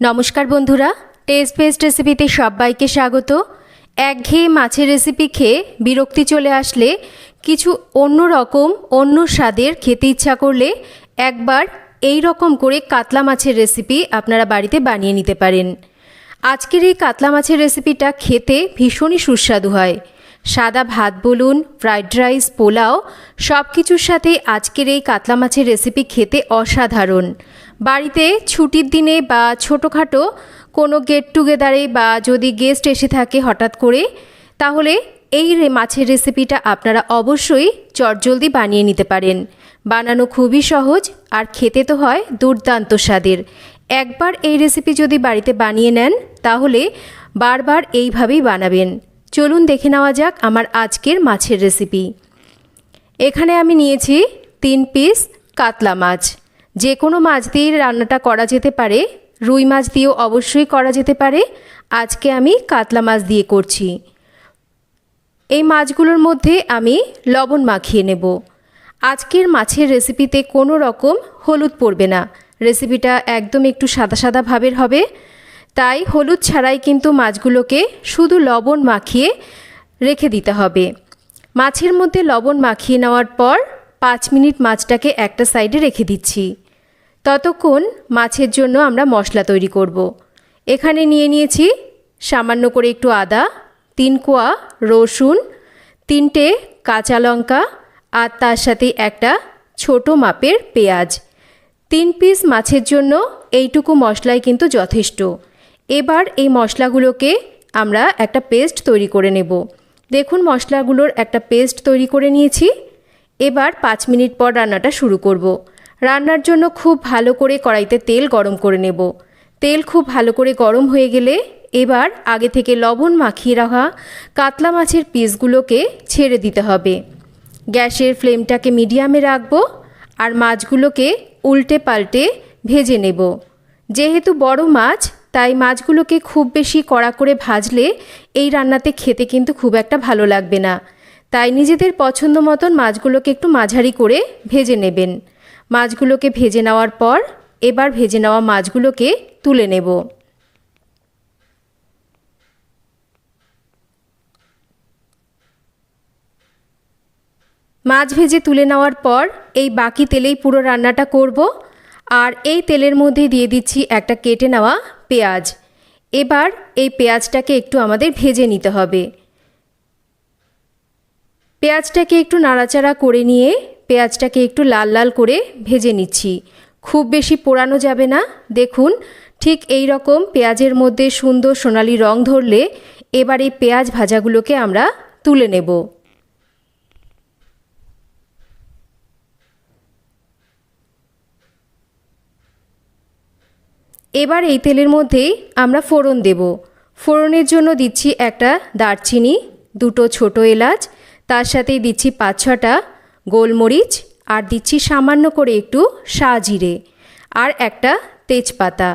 নমস্কার বন্ধুরা test best রেসিপিতে সবাইকে স্বাগত। একঘেয়ে মাছের রেসিপি খেয়ে বিরক্তি চলে আসলে কিছু অন্য রকম, অন্য স্বাদের খেতে ইচ্ছা করলে একবার এই রকম করে কাতলা মাছের রেসিপি আপনারা বাড়িতে বানিয়ে নিতে পারেন। আজকের এই কাতলা মাছের রেসিপিটা খেতে ভীষণই সুস্বাদু হয়। সাদা ভাত বলুন ফ্রাইড রাইস পোলাও সব কিছুর সাথে আজকের এই কাতলা মাছের রেসিপি খেতে অসাধারণ। বাড়িতে ছুটির দিনে বা ছোটোখাটো কোনো গেট টুগেদারে বা যদি গেস্ট এসে থাকে হঠাৎ করে, তাহলে এই মাছের রেসিপিটা আপনারা অবশ্যই চটজলদি বানিয়ে নিতে পারেন। বানানো খুবই সহজ আর খেতে তো হয় দুর্দান্ত স্বাদের। একবার এই রেসিপি যদি বাড়িতে বানিয়ে নেন, তাহলে বারবার এইভাবেই বানাবেন। চলুন দেখে নেওয়া যাক আমার আজকের মাছের রেসিপি এখানে আমি নিয়েছি তিন পিস কাতলা মাছ। যে কোনো মাছ দিয়ে রান্নাটা করা যেতে পারে, রুই মাছ দিয়েও অবশ্যই করা যেতে পারে। আজকে আমি কাতলা মাছ দিয়ে করছি। এই মাছগুলোর মধ্যে আমি লবণ মাখিয়ে নেব। আজকের মাছের রেসিপিতে কোনো রকম হলুদ পড়বে না। রেসিপিটা একদম একটু সাদা সাদা ভাবের হবে। তাই হলুদ ছাড়াই কিন্তু মাছগুলোকে শুধু লবণ মাখিয়ে রেখে দিতে হবে। মাছের মধ্যে লবণ মাখিয়ে নেওয়ার পর পাঁচ মিনিট মাছটাকে একটা সাইডে রেখে দিচ্ছি। ততক্ষণ মাছের জন্য আমরা মশলা তৈরি করব। এখানে নিয়ে নিয়েছি সামান্য করে একটু আদা, তিন কোয়া রসুন, তিনটে কাঁচা লঙ্কা আর তার সাথে একটা ছোট মাপের পেঁয়াজ। তিন পিস মাছের জন্য এইটুকু মশলাই কিন্তু যথেষ্ট। এবার এই মশলাগুলোকে আমরা একটা পেস্ট তৈরি করে নেব। দেখুন মশলাগুলোর একটা পেস্ট তৈরি করে নিয়েছি। এবার পাঁচ মিনিট পর রান্নাটা শুরু করব। রান্নার জন্য খুব ভালো করে কড়াইতে তেল গরম করে নেব। তেল খুব ভালো করে গরম হয়ে গেলে এবার আগে থেকে লবণ মাখিয়ে রাখা কাতলা মাছের পিসগুলোকে ছেড়ে দিতে হবে। গ্যাসের ফ্লেমটাকে মিডিয়ামে রাখব আর মাছগুলোকে উল্টে পাল্টে ভেজে নেব। যেহেতু বড় মাছ তাই মাছগুলোকে খুব বেশি কড়া করে ভাজলে এই রান্নাতে খেতে কিন্তু খুব একটা ভালো লাগবে না। তাই নিজেদের পছন্দ মতন মাছগুলোকে একটু মাঝারি করে ভেজে নেবেন। মাছগুলোকে ভেজে নেওয়ার পর এবার ভেজে নেওয়া মাছগুলোকে তুলে নেব। মাছ ভেজে তুলে নেওয়ার পর এই বাকি তেলেই পুরো রান্নাটা করব। আর এই তেলের মধ্যে দিয়ে দিচ্ছি একটা কেটে নেওয়া পেঁয়াজ। এবার এই পেঁয়াজটাকে একটু আমাদের ভেজে নিতে হবে। পেঁয়াজটাকে একটু নাড়াচাড়া করে নিয়ে পেঁয়াজটাকে একটু লাল লাল করে ভেজে নিচ্ছি। খুব বেশি পোড়ানো যাবে না। দেখুন, ঠিক এই রকম পেঁয়াজের মধ্যে সুন্দর সোনালি রং ধরলে এবার এই পেঁয়াজ ভাজাগুলোকে আমরা তুলে নেব। এবার এই তেলের মধ্যেই আমরা ফোড়ন দেব। ফোড়নের জন্য দিচ্ছি একটা দারচিনি, দুটো ছোট এলাচ, তার সাথেই দিচ্ছি পাঁচ ছটা গোলমরিচ আর দিচ্ছি সামান্য করে একটু জিরে আর একটা তেজপাতা।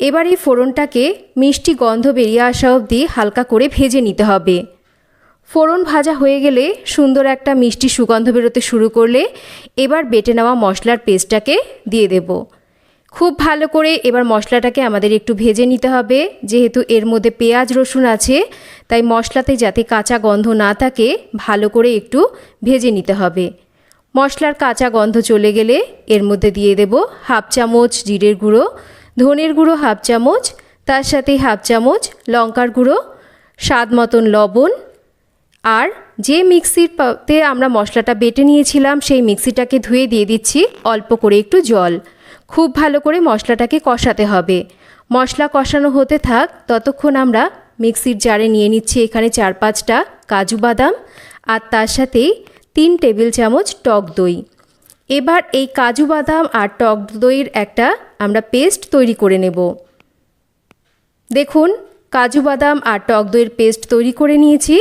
এবার এই ফোড়নটাকে মিষ্টি গন্ধ বেরিয়ে আসা অবধি হালকা করে ভেজে নিতে হবে। ফোড়ন ভাজা হয়ে গেলে সুন্দর একটা মিষ্টি সুগন্ধ বেরোতে শুরু করলে এবার বেটে নেওয়া মশলার পেস্টটাকে দিয়ে দেবো। খুব ভালো করে এবার মশলাটাকে আমাদের একটু ভেজে নিতে হবে। যেহেতু এর মধ্যে পেঁয়াজ রসুন আছে, তাই মশলাতে যাতে কাঁচা গন্ধ না থাকে, ভালো করে একটু ভেজে নিতে হবে। মশলার কাঁচা গন্ধ চলে গেলে এর মধ্যে দিয়ে দেব হাফ চামচ জিরের গুঁড়ো, ধনের গুঁড়ো হাফ চামচ, তার সাথে হাফ চামচ লঙ্কার গুঁড়ো, স্বাদ মতন লবণ, আর যে মিক্সির তে আমরা মশলাটা বেটে নিয়েছিলাম, সেই মিক্সিটাকে ধুয়ে দিয়ে দিচ্ছি অল্প করে একটু জল। খুব ভালো করে মশলাটাকে কষাতে হবে। মশলা কষানো হতে থাক, ততক্ষণ আমরা মিক্সির জারে নিয়ে নিচ্ছি এখানে চার পাঁচটা কাজু বাদাম আর তার সাথেই তিন টেবিল চামচ টক দই। এবার এই কাজু বাদাম আর টক দইয়ের একটা আমরা পেস্ট তৈরি করে নেব। দেখুন, কাজু বাদাম আর টক দইয়ের পেস্ট তৈরি করে নিয়েছি।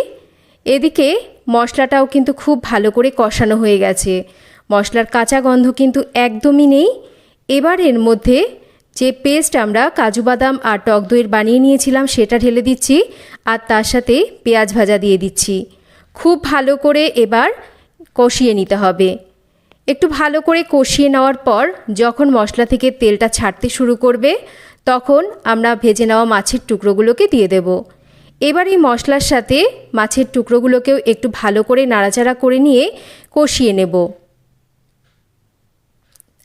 এদিকে মশলাটাও কিন্তু খুব ভালো করে কষানো হয়ে গেছে। মশলার কাঁচা গন্ধ কিন্তু একদমই নেই। এবার এর মধ্যে যে পেস্ট আমরা কাজু বাদাম আর টক দইয়ের বানিয়ে নিয়েছিলাম, সেটা ঢেলে দিচ্ছি আর তার সাথে পেঁয়াজ ভাজা দিয়ে দিচ্ছি। খুব ভালো করে এবার কষিয়ে নিতে হবে। একটু ভালো করে কষিয়ে নেওয়ার পর যখন মশলা থেকে তেলটা ছাড়তে শুরু করবে, তখন আমরা ভেজে নেওয়া মাছের টুকরোগুলোকে দিয়ে দেব। এবার এই মশলার সাথে মাছের টুকরোগুলোকেও একটু ভালো করে নাড়াচাড়া করে নিয়ে কষিয়ে নেব।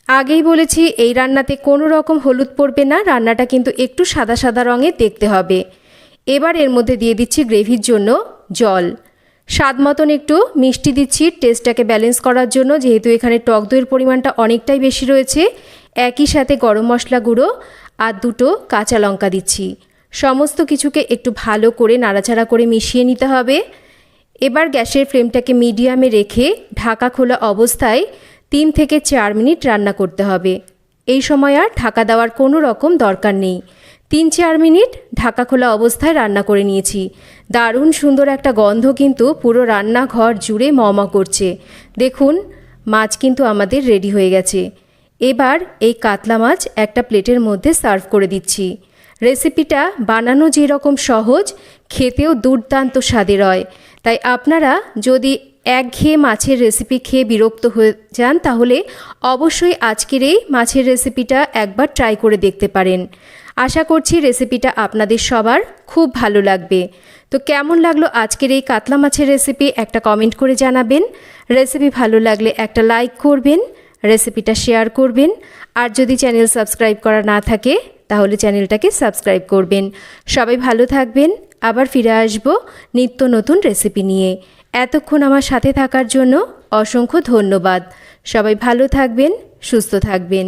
আগেই বলেছি, এই রান্নাতে কোনো রকম হলুদ পড়বে না, রান্নাটা কিন্তু একটু সাদা সাদা রঙের দেখতে হবে। এবার এর মধ্যে দিয়ে দিচ্ছি গ্রেভির জন্য জল। স্বাদ মতন একটু মিষ্টি দিচ্ছি, টেস্টটাকে ব্যালেন্স করার জন্য, যেহেতু এখানে টক দইয়ের পরিমাণটা অনেকটাই বেশি রয়েছে। একই সাথে গরম মশলা গুঁড়ো আর দুটো কাঁচা লঙ্কা দিচ্ছি। সমস্ত কিছুকে একটু ভালো করে নাড়াচাড়া করে মিশিয়ে নিতে হবে। এবার গ্যাসের ফ্লেমটাকে মিডিয়ামে রেখে ঢাকা খোলা অবস্থায় তিন থেকে চার মিনিট রান্না করতে হবে। এই সময় আর ঢাকা দেওয়ার কোনো রকম দরকার নেই। তিন চার মিনিট ঢাকা খোলা অবস্থায় রান্না করে নিয়েছি। দারুণ সুন্দর একটা গন্ধ কিন্তু পুরো রান্নাঘর জুড়ে মম করছে। দেখুন, মাছ কিন্তু আমাদের রেডি হয়ে গেছে। এবার এই কাতলা মাছ একটা প্লেটের মধ্যে সার্ভ করে দিচ্ছি। রেসিপিটা বানানো যেরকম সহজ, খেতেও দুর্দান্ত স্বাদের হয়। তাই আপনারা যদি একঘেয়ে মাছের রেসিপি খেয়ে বিরক্ত হয়ে যান, তাহলে অবশ্যই আজকের এই মাছের রেসিপিটা একবার ট্রাই করে দেখতে পারেন। আশা করছি রেসিপিটা আপনাদের সবার খুব ভালো লাগবে। তো কেমন লাগল আজকের এই কাতলা মাছের রেসিপি একটা কমেন্ট করে জানাবেন। রেসিপি ভালো লাগলে একটা লাইক করবেন রেসিপিটা শেয়ার করবেন। আর যদি চ্যানেল সাবস্ক্রাইব করা না থাকে, তাহলে চ্যানেলটাকে সাবস্ক্রাইব করবেন। সবাই ভালো থাকবেন, আবার ফিরে আসব নিত্য নতুন রেসিপি নিয়ে। এতক্ষণ আমার সাথে থাকার জন্য অসংখ্য ধন্যবাদ। সবাই ভালো থাকবেন সুস্থ থাকবেন।